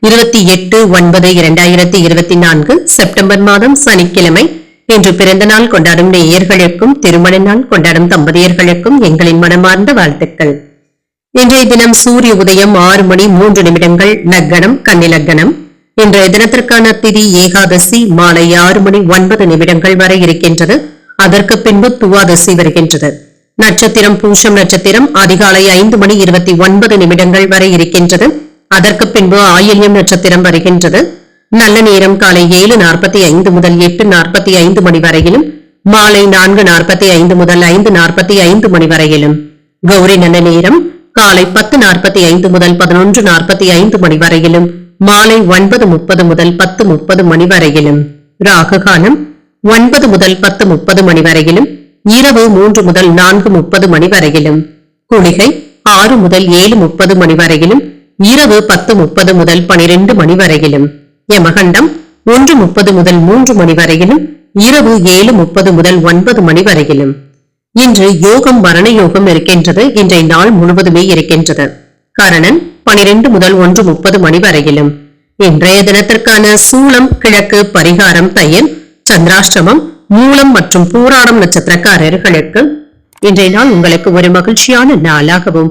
இருபத்தி எட்டு ஒன்பது இரண்டாயிரத்தி இருபத்தி நான்கு செப்டம்பர் மாதம் சனிக்கிழமை. இன்று பிறந்த நாள் கொண்டாடும் நேயர்களுக்கும் திருமண நாள் கொண்டாடும் தம்பதியர்களுக்கும் எங்களின் மனமார்ந்த வாழ்த்துக்கள். இன்றைய தினம் சூரிய உதயம் ஆறு மணி மூன்று நிமிடங்கள் லக்கணம் கன்னிலக்கணம். இன்றைய தினத்திற்கான திதி ஏகாதசி மாலை ஆறு மணி ஒன்பது நிமிடங்கள் வரை இருக்கின்றது. அதற்கு பின்பு துவாதசி வருகின்றது. நட்சத்திரம் பூஷம் நட்சத்திரம் அதிகாலை ஐந்து மணி இருபத்தி ஒன்பது நிமிடங்கள் வரை இருக்கின்றது. அதற்கு பின்பு ஆயில்யம் நட்சத்திரம் வருகின்றது. நல்ல நேரம் காலை ஏழு நாற்பத்தி ஐந்து முதல் எட்டு நாற்பத்தி ஐந்து மணி வரையிலும் மாலை நான்கு நாற்பத்தி ஐந்து முதல் ஐந்து நாற்பத்தி ஐந்து மணி வரையிலும். கௌரி நல்ல நேரம் காலை பத்து நாற்பத்தி ஐந்து முதல் பதினொன்று நாற்பத்தி ஐந்து மணி வரையிலும் மாலை ஒன்பது முப்பது முதல் பத்து முப்பது மணி வரையிலும். ராகு காலம் ஒன்பது முதல் பத்து முப்பது மணி வரையிலும் இரவு மூன்று முதல் நான்கு முப்பது மணி வரையிலும். குளிகை ஆறு முதல் ஏழு முப்பது மணி வரையிலும் இரவு பத்து முப்பது முதல் பனிரெண்டு மணி வரையிலும். யமகண்டம் ஒன்று முப்பது முதல் மூன்று மணி வரையிலும் இரவு ஏழு முப்பது முதல் ஒன்பது மணி வரையிலும். இன்று யோகம் மரண யோகம் இருக்கின்றது இன்றைய நாள் முழுவதுமே இருக்கின்றது. கரணன் பனிரெண்டு முதல் ஒன்று முப்பது மணி வரையிலும். இன்றைய தினத்திற்கான சூளம் கிழக்கு பரிகாரம் தையல் சந்திராஷ்டமம் மூலம் மற்றும் பூராடம் நட்சத்திரக்காரர்களுக்கு இன்றைய நாள் உங்களுக்கு ஒரு மகிழ்ச்சியான நாளாகவும்